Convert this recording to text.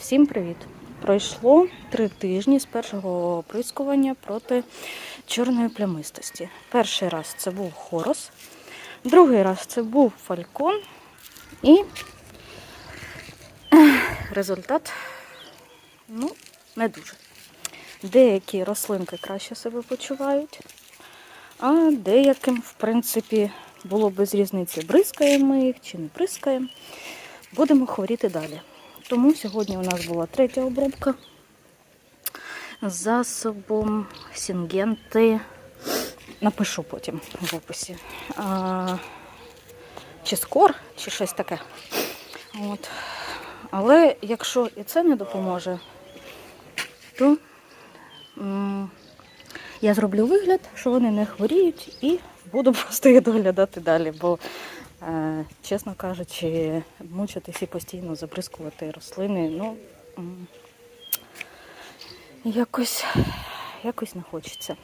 Всім привіт! Пройшло три тижні з першого оприскування проти чорної плямистості. Перший раз це був хорос, другий раз це був фалькон і результат ну, не дуже. Деякі рослинки краще себе почувають, а деяким, в принципі, було без різниці, бризкаємо їх чи не бризкаємо. Будемо хворіти далі. Тому сьогодні у нас була третя обробка засобом Сінгенти. Напишу потім в описі. А, чи скор, чи щось таке. От. Але якщо і це не допоможе, то я зроблю вигляд, що вони не хворіють, і буду просто їх доглядати далі. Бо, чесно кажучи, мучитись і постійно забризкувати рослини, ну якось, якось не хочеться.